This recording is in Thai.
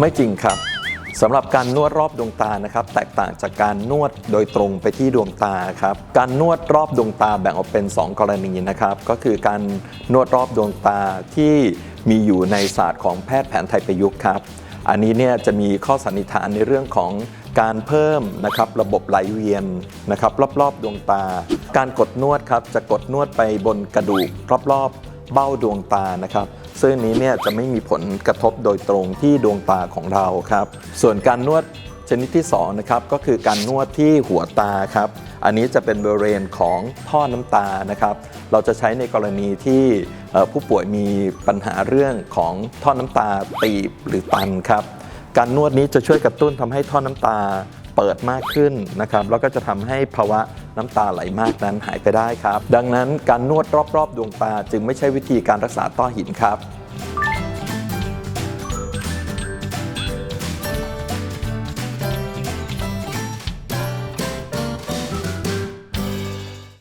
ไม่จริงครับสำหรับการนวดรอบดวงตานะครับ แตกต่างจากการนวดโดยตรงไปที่ดวงตาครับการนวดรอบดวงตาแบ่งออกเป็น 2 กรณีนะครับ ก็คือการนวดรอบดวงตาที่มีอยู่ในศาสตร์ของแพทย์แผนไทยประยุกต์ครับ อันนี้เนี่ยจะมีข้อสันนิษฐานในเรื่องของการเพิ่มนะครับระบบไหลเวียนนะครับรอบๆดวงตา การกดนวดครับจะกดนวดไปบนกระดูกรอบๆเบ้าดวงตานะครับ ซึ่งนนี้เนี่ยจะไม่มีผลกระทบโดยตรงที่ดวงตาของเราครับ ส่วนการนวดชนิดที่2นะครับก็คือการนวดที่หัวตาครับ อันนี้จะเป็นบริเวณของท่อน้ำตานะครับ เราจะใช้ในกรณีที่ผู้ป่วยมีปัญหาเรื่องของท่อน้ำตาตีบหรือตันครับ การนวดนี้จะช่วยกระตุ้นทำให้ท่อน้ำตาเปิดมากขึ้นนะครับแล้วก็จะทำให้ภาวะน้ำตาไหลมากนั้นหายไปได้ครับ ดังนั้นการนวดรอบๆ ดวงตาจึงไม่ใช่วิธีการรักษาต้อหินครับ